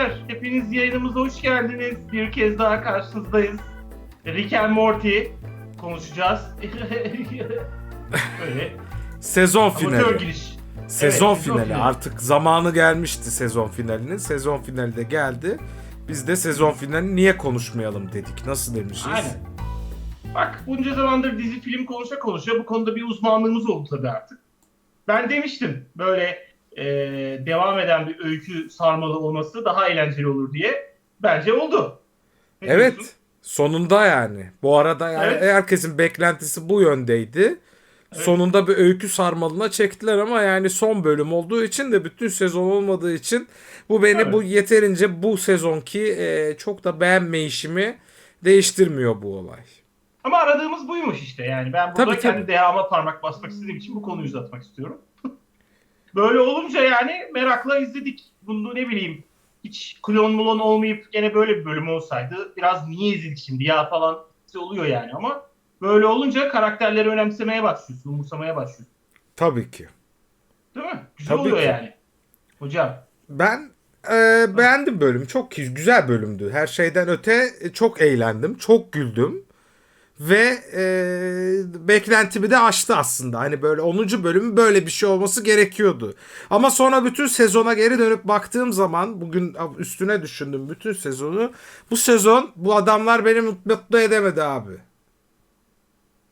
beyler, hepiniz yayınımıza hoş geldiniz. Bir kez daha karşınızdayız. Rick and Morty konuşacağız. Öyle. Sezon Amatör finali. giriş. Sezon Evet, sezon finali. finali. Artık zamanı gelmişti sezon finalinin. Sezon finali de geldi. Biz de sezon finali niye konuşmayalım dedik. Nasıl demişiz? Aynen. Bak bunca zamandır dizi film konuşa konuşa bu konuda bir uzmanlığımız oldu tabii artık. Ben demiştim böyle e, devam eden bir öykü sarmalı olması daha eğlenceli olur diye. Bence oldu. Ne Evet. diyorsun? Sonunda yani. Bu arada yani Evet. herkesin beklentisi bu yöndeydi. Sonunda bir öykü sarmalına çektiler ama yani son bölüm olduğu için de bütün sezon olmadığı için bu beni Evet. bu yeterince bu sezonki e, çok da beğenmeyişimi değiştirmiyor bu olay. Ama aradığımız buymuş işte yani. Ben burada Tabii, kendi tabii. parmak basmak istediğim için bu konuyu uzatmak istiyorum. Böyle olunca yani merakla izledik. Bunu ne bileyim hiç klon mulon olmayıp gene böyle bir bölüm olsaydı biraz niye izledik şimdi ya falan oluyor yani ama böyle olunca karakterleri önemsemeye başlıyorsun, umursamaya başlıyorsun. Tabii ki. Değil mi? Güzel Tabii oluyor ki. yani. Hocam. Ben e, beğendim bölüm. Çok güzel bölümdü. Her şeyden öte e, çok eğlendim. Çok güldüm. Ve e, beklentimi de aştı aslında. Hani böyle 10. bölümün böyle bir şey olması gerekiyordu. Ama sonra bütün sezona geri dönüp baktığım zaman bugün üstüne düşündüm bütün sezonu. Bu sezon bu adamlar beni mutlu edemedi abi.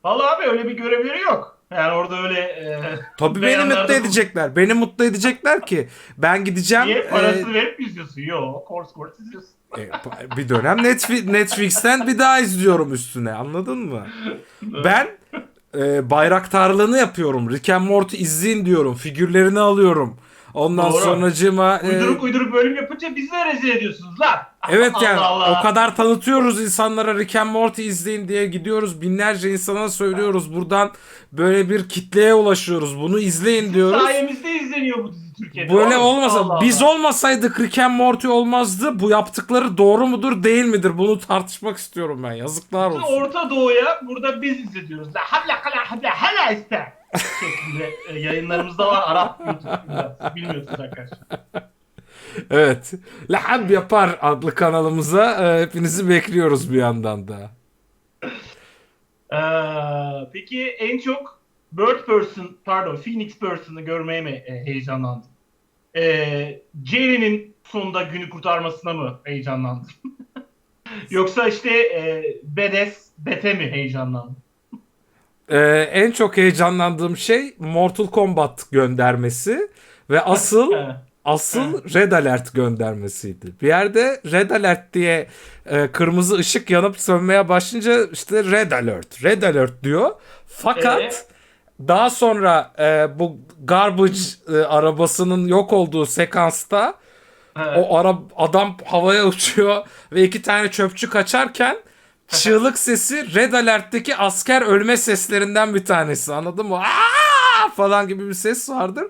Vallahi abi öyle bir görevleri yok. Yani orada öyle e, Tabii beni mutlu edecekler. Beni mutlu edecekler ki ben gideceğim. Niye e, parasını verip mi izliyorsun? Yok, kors kors izliyorsun. E, bir dönem Netflix, Netflix'ten bir daha izliyorum üstüne anladın mı? Ben e, bayraktarlığını yapıyorum. Rick and Morty izleyin diyorum. Figürlerini alıyorum. Ondan Doğru. sonracığıma e, Uyduruk uyduruk bölüm yapınca bizi de rezil ediyorsunuz lan. evet yani Allah. o kadar tanıtıyoruz insanlara Rick and Morty izleyin diye gidiyoruz. Binlerce insana söylüyoruz. Buradan böyle bir kitleye ulaşıyoruz. Bunu izleyin diyoruz. Sayemizde izleniyor bu dizi Türkiye'de. Böyle Oğlum, olmasa Allah biz Allah. olmasaydık Rick and Morty olmazdı. Bu yaptıkları doğru mudur değil midir? Bunu tartışmak istiyorum ben. Yazıklar olsun. Orta Doğu'ya burada biz izletiyoruz. La habla kala habla hala iste. Şeklinde e, yayınlarımızda var Arap YouTube'da. Bilmiyorsunuz arkadaşlar. Evet. Lahab Yapar adlı kanalımıza e, hepinizi bekliyoruz bir yandan da. Ee, peki en çok Bird Person, pardon Phoenix Person'ı görmeye mi e, heyecanlandın? Ee, Jerry'nin sonunda günü kurtarmasına mı heyecanlandın? Yoksa işte e, Bedes, Bete mi heyecanlandın? E, en çok heyecanlandığım şey Mortal Kombat göndermesi ve asıl asıl Red Alert göndermesiydi. Bir yerde Red Alert diye e, kırmızı ışık yanıp sönmeye başlayınca işte Red Alert, Red Alert diyor. Fakat Ee? daha sonra e, bu garbage e, arabasının yok olduğu sekansta o ara adam havaya uçuyor ve iki tane çöpçü kaçarken çığlık sesi Red Alert'teki asker ölme seslerinden bir tanesi anladın mı? Aa! falan gibi bir ses vardır.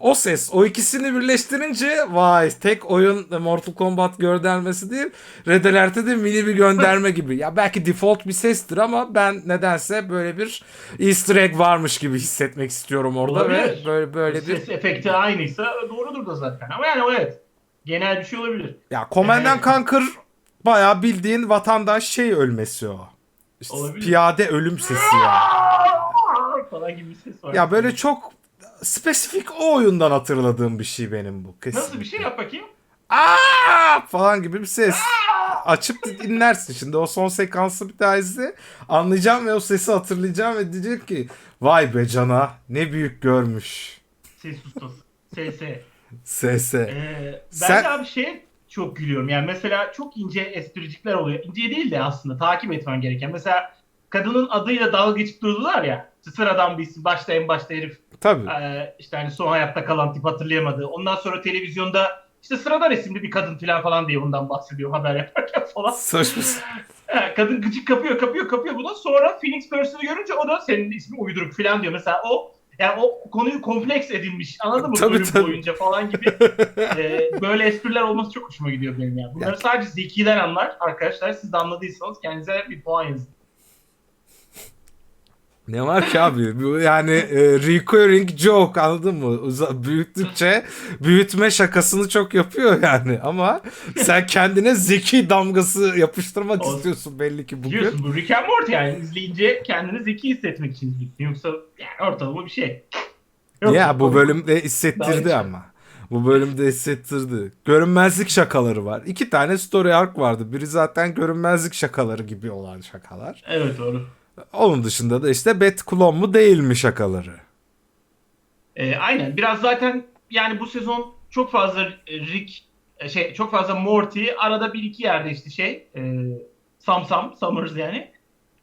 O ses o ikisini birleştirince vay tek oyun Mortal Kombat göndermesi değil Red Alert'e de mini bir gönderme gibi. Ya belki default bir sestir ama ben nedense böyle bir easter egg varmış gibi hissetmek istiyorum orada ve Olabilir. böyle böyle bir Ses efekti aynıysa doğrudur da zaten. Ama yani evet. Genel bir şey olabilir. Ya Command Evet. Conquer bayağı bildiğin vatandaş şey ölmesi o. İşte Olabilir. piyade ölüm sesi ya. falan gibi bir ses var. Ya böyle çok spesifik o oyundan hatırladığım bir şey benim bu. Kesin. Nasıl bir şey yap bakayım? Aa falan gibi bir ses. Açıp dinlersin şimdi o son sekansı bir daha izle. Anlayacağım ve o sesi hatırlayacağım ve diyecek ki vay be cana ne büyük görmüş. Ses ustası. SS. SS. Ee, ben Sen- de abi şey çok gülüyorum. Yani mesela çok ince espricikler oluyor. İnce değil de aslında takip etmen gereken. Mesela kadının adıyla dalga geçip durdular ya. Sıradan bir isim. Başta en başta herif Tabii. Ee, işte hani son hayatta kalan tip hatırlayamadı. Ondan sonra televizyonda işte sıradan isimli bir kadın falan falan diye bundan bahsediyor haber yaparken falan. Saçma. Ee, kadın gıcık kapıyor kapıyor kapıyor buna. Sonra Phoenix Person'ı görünce o da senin ismin uyduruk falan diyor. Mesela o yani o konuyu kompleks edinmiş anladın mı Tabii, bölüm tabii. boyunca falan gibi Ee, böyle espriler olması çok hoşuma gidiyor benim ya. Bunları Ya- sadece zekiler anlar arkadaşlar. Siz de anladıysanız kendinize bir puan yazın. Ne var ki abi? Bu yani e, recurring joke anladın mı? Uza- büyüttükçe büyütme şakasını çok yapıyor yani. Ama sen kendine zeki damgası yapıştırmak Olsun. istiyorsun belli ki bugün. Biliyorsun bu Rick and Morty yani izleyince kendini zeki hissetmek için izliyorsun. Yoksa yani ortalama bir şey. Yoksa Ya bu bölümde Daha hissettirdi iyi. ama. Bu bölümde hissettirdi. Görünmezlik şakaları var. İki tane story arc vardı. Biri zaten görünmezlik şakaları gibi olan şakalar. Evet doğru. Onun dışında da işte bet klon mu değil mi şakaları. Ee, aynen. Biraz zaten yani bu sezon çok fazla e, Rick e, şey çok fazla Morty arada bir iki yerde işte şey e, Sam Sam Summers yani.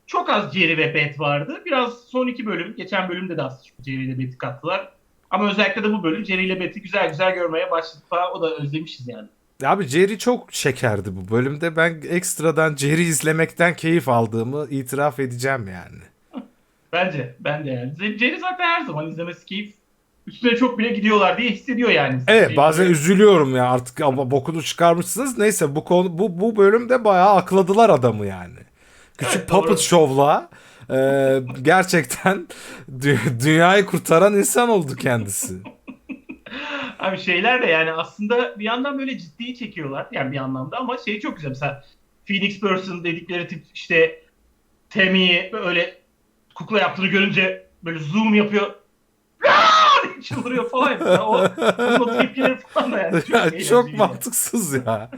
Çok az Jerry ve Beth vardı. Biraz son iki bölüm, geçen bölümde de aslında Jerry ile Beth'i kattılar. Ama özellikle de bu bölüm Jerry ile Beth'i güzel güzel görmeye başladık falan. O da özlemişiz yani. Abi Jerry çok şekerdi bu bölümde. Ben ekstradan Jerry izlemekten keyif aldığımı itiraf edeceğim yani. Bence, ben de yani. Jerry zaten her zaman izlemesi keyif. Üstüne çok bile gidiyorlar diye hissediyor yani. Evet bazen üzülüyorum ya artık ama bokunu çıkarmışsınız. Neyse bu konu bu bu bölümde bayağı akladılar adamı yani. Küçük Evet, puppet show'la e, gerçekten dü- dünyayı kurtaran insan oldu kendisi. Abi şeyler de yani aslında bir yandan böyle ciddiyi çekiyorlar yani bir anlamda ama şey çok güzel. Mesela Phoenix Person dedikleri tip işte Temmy'yi böyle kukla yaptığını görünce böyle zoom yapıyor. Çıldırıyor falan. Mesela o o tepkileri falan da yani çok, Ya, çok mantıksız ya.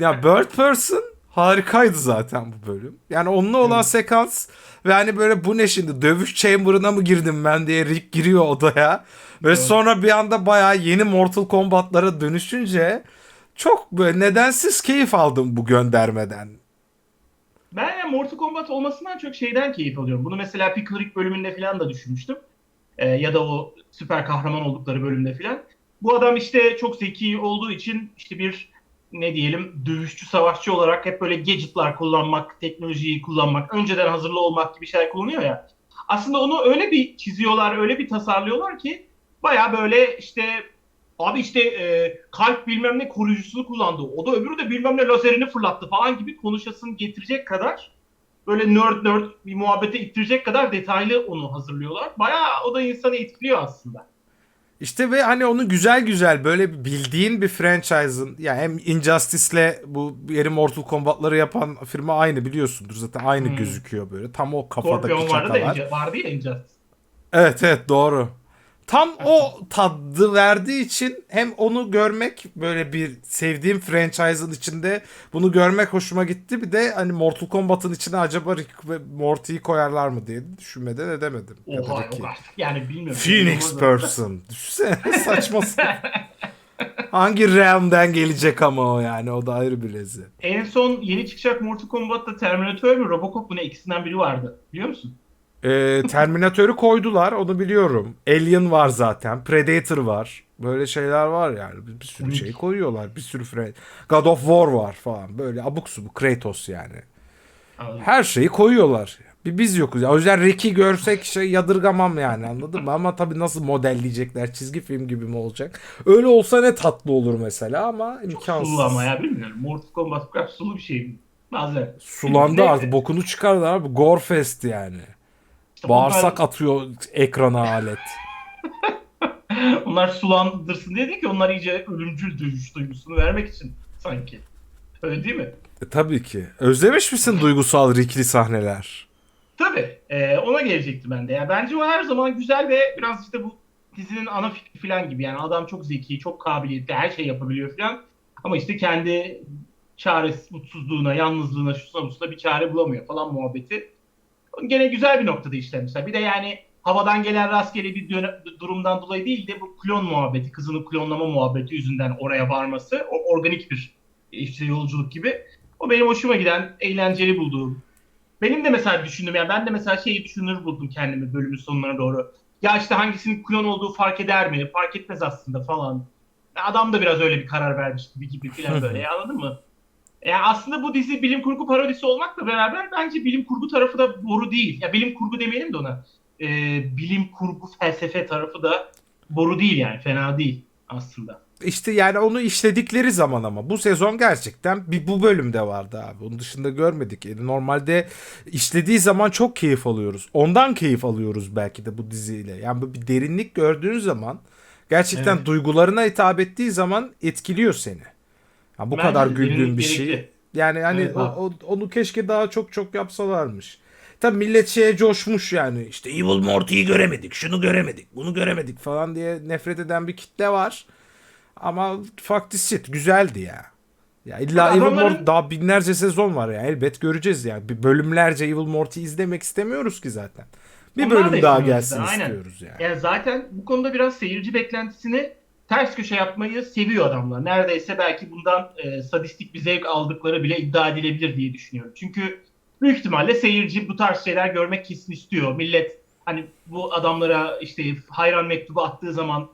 ya Bird Person harikaydı zaten bu bölüm. Yani onunla olan Evet. sekans ve hani böyle bu ne şimdi dövüş chamber'ına mı girdim ben diye Rick giriyor odaya. Ve Evet. sonra bir anda bayağı yeni Mortal Kombat'lara dönüşünce çok böyle nedensiz keyif aldım bu göndermeden. Ben yani Mortal Kombat olmasından çok şeyden keyif alıyorum. Bunu mesela Pickle Rick bölümünde falan da düşünmüştüm. Ee, ya da o süper kahraman oldukları bölümde falan. Bu adam işte çok zeki olduğu için işte bir ne diyelim dövüşçü savaşçı olarak hep böyle gadgetlar kullanmak, teknolojiyi kullanmak, önceden hazırlı olmak gibi şeyler kullanıyor ya. Aslında onu öyle bir çiziyorlar, öyle bir tasarlıyorlar ki baya böyle işte abi işte e, kalp bilmem ne koruyucusunu kullandı. O da öbürü de bilmem ne lazerini fırlattı falan gibi konuşasını getirecek kadar böyle nerd nerd bir muhabbete ittirecek kadar detaylı onu hazırlıyorlar. Bayağı o da insanı etkiliyor aslında. İşte ve hani onu güzel güzel böyle bildiğin bir franchise'ın ya hem Injustice'le bu yeni Mortal Kombat'ları yapan firma aynı biliyorsundur zaten aynı Hmm. gözüküyor böyle tam o kafadaki Scorpion vardı da vardı ya Injustice. Evet evet doğru. Tam o tadı verdiği için hem onu görmek böyle bir sevdiğim franchise'ın içinde bunu görmek hoşuma gitti. Bir de hani Mortal Kombat'ın içine acaba Rick ve Morty'yi koyarlar mı diye düşünmeden edemedim. Ya Oha yok artık. Yani bilmiyorum. Phoenix person. Düşünsene saçma. Hangi realm'den gelecek ama o yani o da ayrı bir lezzet. En son yeni çıkacak Mortal Kombat'ta Terminator mü Robocop mu ne ikisinden biri vardı. Biliyor musun? Ee, Terminator'ı koydular onu biliyorum. Alien var zaten. Predator var. Böyle şeyler var yani. Bir, bir sürü şey koyuyorlar. Bir sürü fre- God of War var falan. Böyle abuk subuk Kratos yani. Her şeyi koyuyorlar. Bir biz yokuz. Ya. O yüzden Rick'i görsek şey yadırgamam yani anladın mı? Ama tabii nasıl modelleyecekler? Çizgi film gibi mi olacak? Öyle olsa ne tatlı olur mesela ama imkansız. Sulu ama ya bilmiyorum. Mortal Kombat kadar sulu bir şey? Bazen. Sulandı artık. Bokunu çıkardı abi. Gorefest yani. Bağırsak atıyor ekrana alet. Onlar, onlar sulandırsın diye değil ki onlar iyice ölümcül dövüş duygusunu vermek için sanki. Öyle değil mi? E, tabii ki. Özlemiş misin duygusal Rick'li sahneler? Tabii. Ee, ona gelecekti ben de. Yani bence o her zaman güzel ve biraz işte bu dizinin ana fikri falan gibi. Yani adam çok zeki, çok kabiliyetli, her şey yapabiliyor falan. Ama işte kendi çaresiz, mutsuzluğuna, yalnızlığına, şusuna busuna bir çare bulamıyor falan muhabbeti. Gene güzel bir noktada işlemişler. Bir de yani havadan gelen rastgele bir durumdan dolayı değil de bu klon muhabbeti, kızını klonlama muhabbeti yüzünden oraya varması. O organik bir işte yolculuk gibi. O benim hoşuma giden, eğlenceli bulduğum, benim de mesela düşündüm yani ben de mesela şeyi düşünür buldum kendimi bölümün sonlarına doğru. Ya işte hangisinin klon olduğu fark eder mi? Fark etmez aslında falan. Adam da biraz öyle bir karar vermiş gibi gibi falan böyle anladın mı? Yani aslında bu dizi bilim kurgu parodisi olmakla beraber bence bilim kurgu tarafı da boru değil. Ya bilim kurgu demeyelim de ona. Ee, bilim kurgu felsefe tarafı da boru değil yani fena değil aslında. işte yani onu işledikleri zaman ama bu sezon gerçekten bir bu bölümde vardı abi. Onun dışında görmedik. Yani normalde işlediği zaman çok keyif alıyoruz. Ondan keyif alıyoruz belki de bu diziyle. Yani bu bir derinlik gördüğün zaman gerçekten Evet. duygularına hitap ettiği zaman etkiliyor seni. Ya bu Bence kadar derinlik bir şey. gerekli. Yani hani Evet, o- onu keşke daha çok çok yapsalarmış. Tabii millet şeye coşmuş yani işte Evil Morty'yi göremedik, şunu göremedik, bunu göremedik falan diye nefret eden bir kitle var. Ama fuck this shit güzeldi ya. Ya illa Adamların- Evil Morty daha binlerce sezon var ya elbet göreceğiz yani. Bir bölümlerce Evil Morty izlemek istemiyoruz ki zaten. Bir Onlar da bölüm daha istemiyoruz gelsin da, aynen. istiyoruz yani. Yani zaten bu konuda biraz seyirci beklentisini ters köşe yapmayı seviyor adamlar. Neredeyse belki bundan e, sadistik bir zevk aldıkları bile iddia edilebilir diye düşünüyorum. Çünkü büyük ihtimalle seyirci bu tarz şeyler görmek kesin istiyor. Millet hani bu adamlara işte hayran mektubu attığı zaman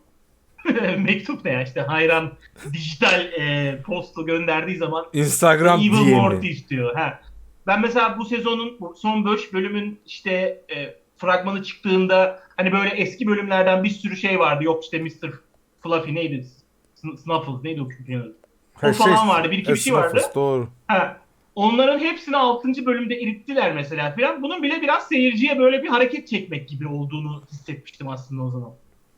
mektup ne ya işte hayran dijital e, postu gönderdiği zaman Instagram Evil DM'i. Morty istiyor. Ha. Ben mesela bu sezonun bu son 5 bölümün işte e, fragmanı çıktığında hani böyle eski bölümlerden bir sürü şey vardı. Yok işte Mr. Fluffy neydi? Sn- Snuffles neydi o köpeğin adı? O Ha, falan vardı. Bir iki bir şey vardı. Snuffles, Doğru. Ha. Onların hepsini 6. bölümde erittiler mesela filan. Bunun bile biraz seyirciye böyle bir hareket çekmek gibi olduğunu hissetmiştim aslında o zaman.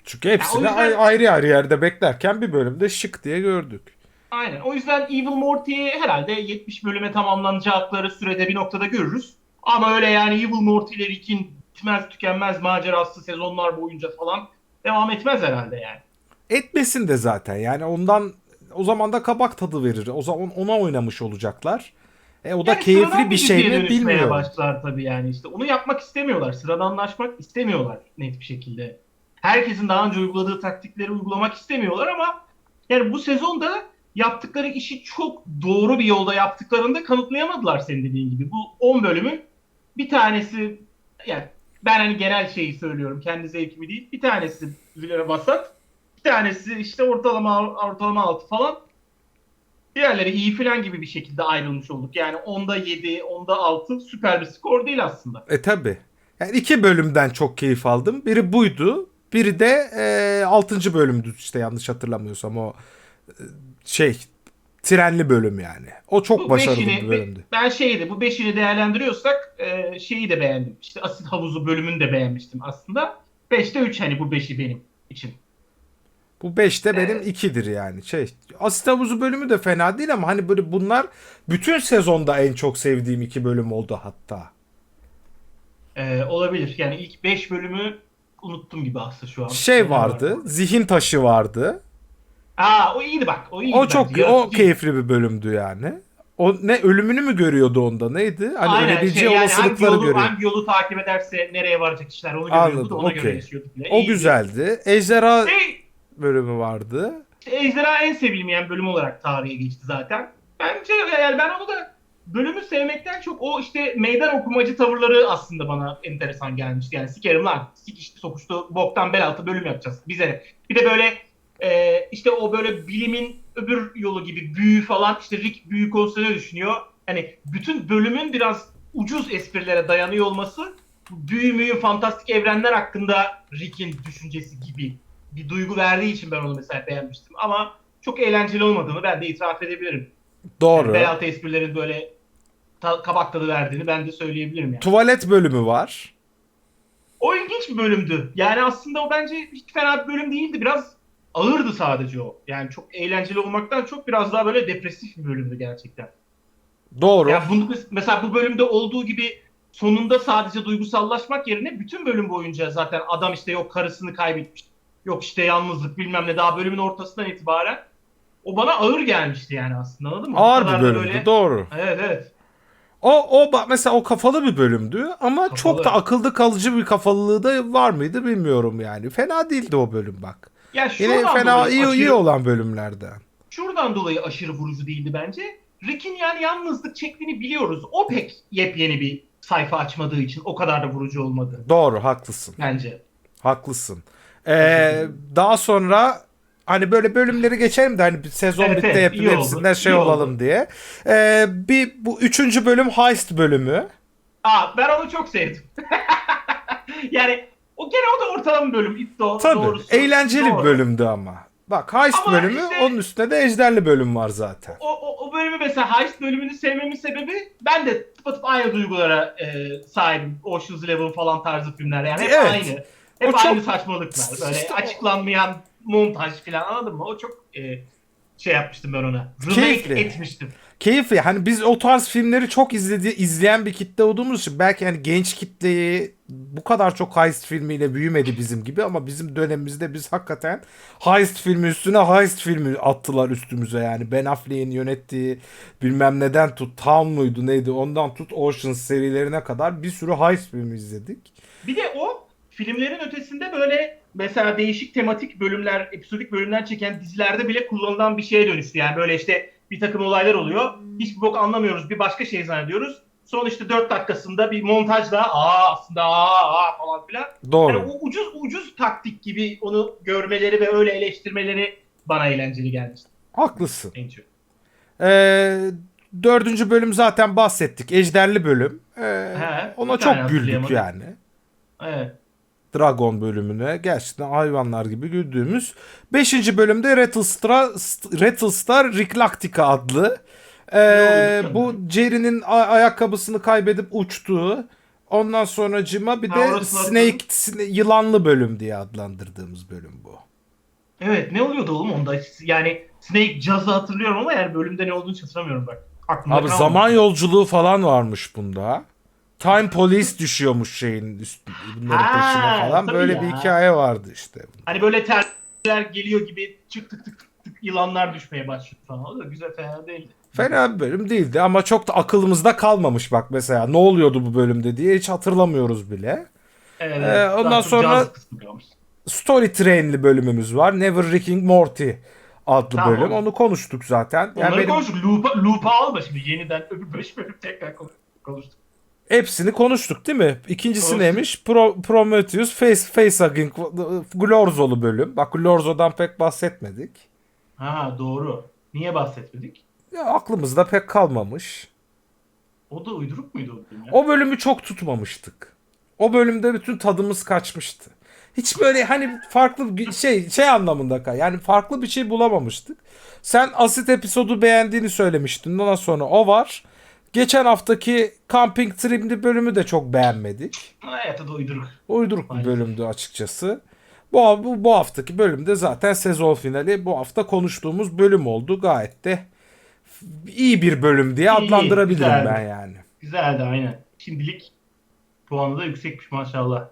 Çünkü hepsini Ya o yüzden- ay- ayrı ayrı yerde beklerken bir bölümde şık diye gördük. Aynen. O yüzden Evil Morty'yi herhalde 70 bölüme tamamlanacakları sürede bir noktada görürüz. Ama öyle yani Evil Morty ile Rick'in bitmez tükenmez macerası sezonlar boyunca falan devam etmez herhalde yani. Etmesin de zaten yani ondan o zaman da kabak tadı verir. O zaman ona oynamış olacaklar. E o da Yani keyifli bir şey mi bilmiyorum. başlar tabii yani işte. Onu yapmak istemiyorlar. Sıradanlaşmak istemiyorlar net bir şekilde. Herkesin daha önce uyguladığı taktikleri uygulamak istemiyorlar ama yani bu sezonda yaptıkları işi çok doğru bir yolda yaptıklarını da kanıtlayamadılar senin dediğin gibi. Bu 10 bölümün bir tanesi yani ben hani genel şeyi söylüyorum kendi zevkimi değil. Bir tanesi Vasat. Bir tanesi işte ortalama ortalama altı falan. Diğerleri iyi falan gibi bir şekilde ayrılmış olduk. Yani onda 7, onda 6 süper bir skor değil aslında. E tabi. Yani iki bölümden çok keyif aldım. Biri buydu. Biri de e, 6. bölümdü işte yanlış hatırlamıyorsam o e, şey trenli bölüm yani. O çok Bu başarılı beşini- bir bölümdü. Ben şeydi bu beşini değerlendiriyorsak e, şeyi de beğendim. İşte asit havuzu bölümünü de beğenmiştim aslında. 5'te 3 hani bu 5'i benim için. Bu 5'te benim Evet. 2'dir yani. Şey Asit Havuzu bölümü de fena değil ama hani böyle bunlar bütün sezonda en çok sevdiğim iki bölüm oldu hatta. E, olabilir. Yani ilk 5 bölümü unuttum gibi aslında şu an. Şey vardı, zihin taşı vardı. Aa o iyiydi bak. O iyiydi. O bence. çok o Yaratıcı. keyifli bir bölümdü yani. O ne ölümünü mü görüyordu onda neydi? Hani Aynen, ölebileceği şey, yani hangi olasılıkları yolu, görüyor. hangi yolu takip ederse nereye varacak işler onu görüyordu Anladım, ona göre okey. yaşıyordu. bile. O İyiydi. güzeldi. Ejderha Şey, bölümü vardı. Ejderha en sevilmeyen bölüm olarak tarihe geçti zaten. Bence yani ben onu da bölümü sevmekten çok o işte meydan okumacı tavırları aslında bana enteresan gelmişti. Yani sikerim lan sikişti sokuştu boktan bel altı bölüm yapacağız bize. Bir de böyle e, işte o böyle bilimin öbür yolu gibi büyü falan işte Rick büyü konusunda ne düşünüyor? Hani bütün bölümün biraz ucuz esprilere dayanıyor olması büyü müyü fantastik evrenler hakkında Rick'in düşüncesi gibi bir duygu verdiği için ben onu mesela beğenmiştim. Ama çok eğlenceli olmadığını ben de itiraf edebilirim. Doğru. Yani altı esprilerin böyle ta- kabak tadı verdiğini ben de söyleyebilirim yani. Tuvalet bölümü var. O ilginç bir bölümdü. Yani aslında o bence hiç fena bir bölüm değildi. Biraz ağırdı sadece o. Yani çok eğlenceli olmaktan çok biraz daha böyle depresif bir bölümdü gerçekten. Doğru. Yani bunu, mesela bu bölümde olduğu gibi sonunda sadece duygusallaşmak yerine bütün bölüm boyunca zaten adam işte yok karısını kaybetmiş. Yok işte yalnızlık bilmem ne daha bölümün ortasından itibaren o bana ağır gelmişti yani aslında anladın mı? Ağır bir bölümdü. Doğru. Evet evet. O o bak mesela o kafalı bir bölümdü ama Kafalı. çok da akılda kalıcı bir kafalılığı da var mıydı bilmiyorum yani. Fena değildi o bölüm bak. Ya Yine fena iyi aşırı, iyi olan bölümlerden. şuradan dolayı aşırı vurucu değildi bence. Rick'in yani yalnızlık çektiğini biliyoruz. O pek yepyeni bir sayfa açmadığı için o kadar da vurucu olmadı Doğru haklısın. bence. Haklısın. Ee, daha sonra hani böyle bölümleri geçelim de hani bir sezon Evet, bitti evet, hep iyi oldu, hepsinden şey olalım oldu. diye. Ee, bir bu üçüncü bölüm heist bölümü. Aa ben onu çok sevdim. yani o gene o da ortalama bir bölüm. İddia Tabii doğrusu. eğlenceli bir Doğru. bölümdü ama. Bak Heist Ama bölümü işte- onun üstünde de Ejderli bölüm var zaten. O, o, o bölümü mesela Heist bölümünü sevmemin sebebi ben de tıpatıp aynı duygulara e, sahibim. Ocean's Eleven falan tarzı filmler yani hep Evet. aynı. Hep O çok- aynı saçmalıklar. Böyle İşte o- açıklanmayan montaj falan anladın mı? O çok e, şey yapmıştım ben ona. Remake Keyifli. etmiştim. Keyifli. Hani biz o tarz filmleri çok izledi, izleyen bir kitle olduğumuz için belki hani genç kitleyi bu kadar çok heist filmiyle büyümedi bizim gibi ama bizim dönemimizde biz hakikaten heist filmi üstüne heist filmi attılar üstümüze yani. Ben Affleck'in yönettiği bilmem neden tut Town muydu neydi ondan tut Ocean serilerine kadar bir sürü heist filmi izledik. Bir de o filmlerin ötesinde böyle mesela değişik tematik bölümler, episodik bölümler çeken dizilerde bile kullanılan bir şeye dönüştü. Yani böyle işte bir takım olaylar oluyor. Hiçbir bok anlamıyoruz. Bir başka şey zannediyoruz. Son işte 4 dakikasında bir montajla aa aslında aa, aa falan filan. Doğru. Yani o ucuz ucuz taktik gibi onu görmeleri ve öyle eleştirmeleri bana eğlenceli gelmişti Haklısın. en çok. Ee, dördüncü bölüm zaten bahsettik. Ejderli bölüm. Ee, He, ona çok güldük yani. Evet. Dragon bölümüne gerçekten hayvanlar gibi güldüğümüz. Beşinci bölümde Rattlestar, Rattlestar Reclactica adlı. Ee, bu Jerry'nin ayakkabısını kaybedip uçtuğu. Ondan sonra cima bir Ha, de Snake sine- yılanlı bölüm diye adlandırdığımız bölüm bu. Evet ne oluyordu oğlum onda? Yani Snake Jazz'ı hatırlıyorum ama yani bölümde ne olduğunu hatırlamıyorum bak. Aklımda Abi kalmadı. zaman yolculuğu falan varmış bunda. Time Police düşüyormuş şeyin üst, bunların Ha, peşine falan. tabii Böyle ya. bir hikaye vardı işte. Hani böyle terler geliyor gibi çık tık tık tık tık yılanlar düşmeye başlıyor falan. O da güzel fena değildi. Fena bir bölüm değildi ama çok da akılımızda kalmamış bak mesela. Ne oluyordu bu bölümde diye hiç hatırlamıyoruz bile. Evet, Ee, evet. ondan Daha sonra-. Story Train'li bölümümüz var. Never Rick Morty adlı Tamam. bölüm. Onu konuştuk zaten. Yani Onları benim konuştuk. Loop'a, loop'a alma şimdi yeniden öbür 5 bölüm tekrar konuş- konuştuk. Hepsini konuştuk değil mi? İkincisi Konuştuk. neymiş? Pro, Prometheus Face Facehugging Glorzo'lu bölüm. Bak Glorzo'dan pek bahsetmedik. Ha doğru. Niye bahsetmedik? Ya aklımızda pek kalmamış. O da uyduruk muydu o bölüm ya? O bölümü çok tutmamıştık. O bölümde bütün tadımız kaçmıştı. Hiç böyle hani farklı şey şey anlamında kay. Yani farklı bir şey bulamamıştık. Sen asit episodu beğendiğini söylemiştin. Ondan sonra o var. Geçen haftaki Camping Trim'li bölümü de çok beğenmedik. Evet o da uyduruk. Uyduruk bir bölümdü açıkçası. Bu, bu, bu haftaki bölümde zaten sezon finali bu hafta konuştuğumuz bölüm oldu. Gayet de iyi bir bölüm diye İyi, adlandırabilirim güzeldi. ben yani. Güzeldi aynen. Şimdilik puanı da yüksekmiş maşallah.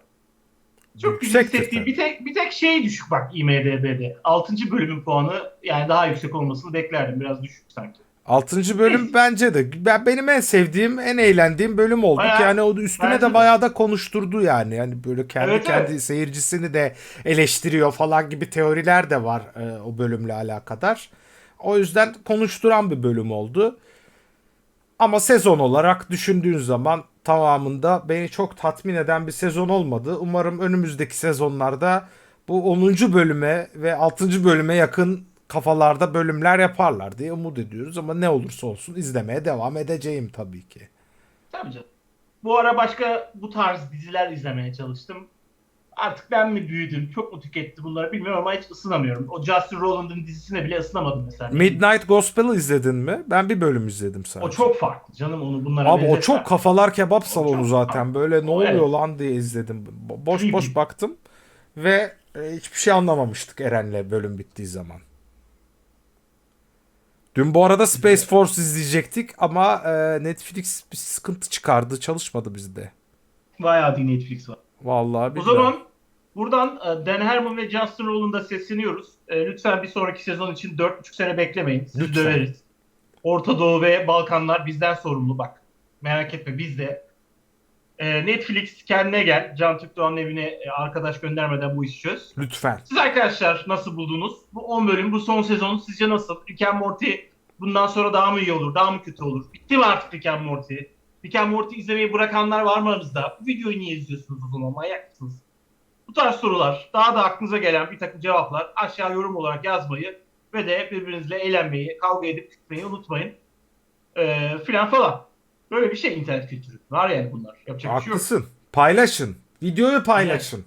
Çok güzel Yüksektir hissettiğim tabii. bir tek bir tek şey düşük bak IMDB'de. 6. bölümün puanı yani daha yüksek olmasını beklerdim. Biraz düşük sanki. Altıncı bölüm bence de ben benim en sevdiğim, en eğlendiğim bölüm oldu. Bayağı- yani o üstüne de. bayağı da konuşturdu yani. Yani böyle kendi Evet, kendi evet. seyircisini de eleştiriyor falan gibi teoriler de var e, o bölümle alakadar. O yüzden konuşturan bir bölüm oldu. Ama sezon olarak düşündüğün zaman tamamında beni çok tatmin eden bir sezon olmadı. Umarım önümüzdeki sezonlarda bu 10. bölüme ve 6. bölüme yakın kafalarda bölümler yaparlar diye umut ediyoruz ama ne olursa olsun izlemeye devam edeceğim tabii ki. Tabii canım. Bu ara başka bu tarz diziler izlemeye çalıştım. Artık ben mi büyüdüm, çok mu tüketti bunları bilmiyorum ama hiç ısınamıyorum. O Justin Roland'ın dizisine bile ısınamadım mesela. Midnight Gospel'ı izledin mi? Ben bir bölüm izledim sadece. O çok farklı canım onu bunlara Abi o çok kafalar kebap salonu zaten. farklı. Böyle ne oluyor evet. lan diye izledim. Bo- Boş boş baktım ve e, hiçbir şey anlamamıştık Eren'le bölüm bittiği zaman. Dün bu arada Space Force izleyecektik ama e, Netflix bir sıkıntı çıkardı. Çalışmadı bizde. Bayağı bir Netflix var. Vallahi O billahi. zaman buradan e, Dan Harmon ve Justin Roland'a sesleniyoruz. E, Lütfen bir sonraki sezon için 4,5 sene beklemeyin. Siz Lütfen. döveriz. Orta Doğu ve Balkanlar bizden sorumlu bak. Merak etme biz de. E, Netflix kendine gel. Can Türkdoğan'ın evine e, arkadaş göndermeden bu işi çöz. Lütfen. Siz arkadaşlar nasıl buldunuz? Bu 10 bölüm, bu son sezon sizce nasıl? Rick and Morty bundan sonra daha mı iyi olur, daha mı kötü olur? Bitti mi artık Rick and Morty? Rick and Morty izlemeyi bırakanlar var mı aranızda? Bu videoyu niye izliyorsunuz o zaman? Manyak mısınız? Bu tarz sorular, daha da aklınıza gelen bir takım cevaplar aşağı yorum olarak yazmayı ve de birbirinizle eğlenmeyi, kavga edip gitmeyi unutmayın. Ee, filan falan. Böyle bir şey internet kültürü. Var yani bunlar. Yapacak bir şey yok. Haklısın. Paylaşın. Videoyu paylaşın.